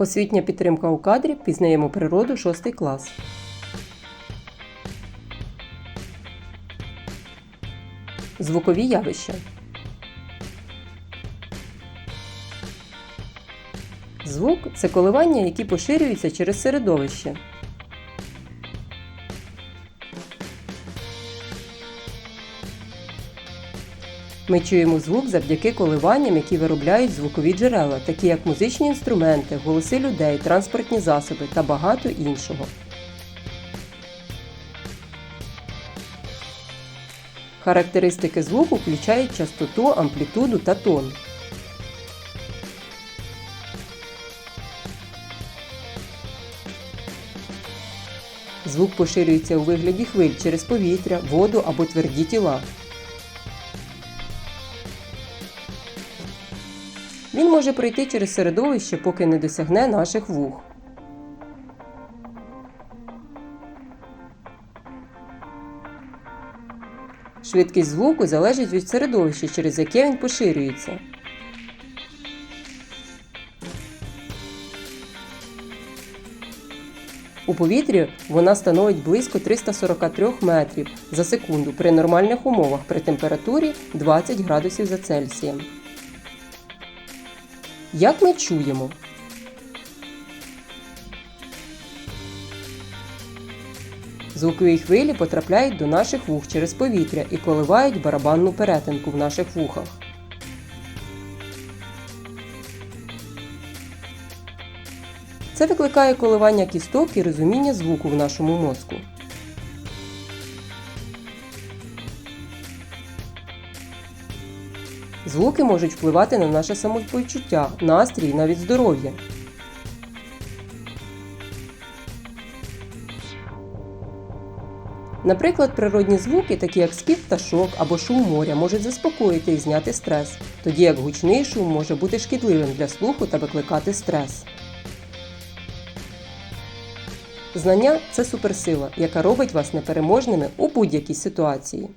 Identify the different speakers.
Speaker 1: Освітня підтримка у кадрі пізнаємо природу 6 клас. Звукові явища. Звук це коливання, які поширюються через середовище. Ми чуємо звук завдяки коливанням, які виробляють звукові джерела, такі як музичні інструменти, голоси людей, транспортні засоби та багато іншого. Характеристики звуку включають частоту, амплітуду та тон. Звук поширюється у вигляді хвиль через повітря, воду або тверді тіла. Він може пройти через середовище, поки не досягне наших вух. Швидкість звуку залежить від середовища, через яке він поширюється. У повітрі вона становить близько 343 метрів за секунду при нормальних умовах при температурі 20 градусів за Цельсієм. Як ми чуємо? Звукові хвилі потрапляють до наших вух через повітря і коливають барабанну перетинку в наших вухах. Це викликає коливання кісток і розуміння звуку в нашому мозку. Звуки можуть впливати на наше самопочуття, настрій навіть здоров'я. Наприклад, природні звуки, такі як спів пташок або шум моря, можуть заспокоїти і зняти стрес, тоді як гучний шум може бути шкідливим для слуху та викликати стрес. Знання це суперсила, яка робить вас непереможними у будь-якій ситуації.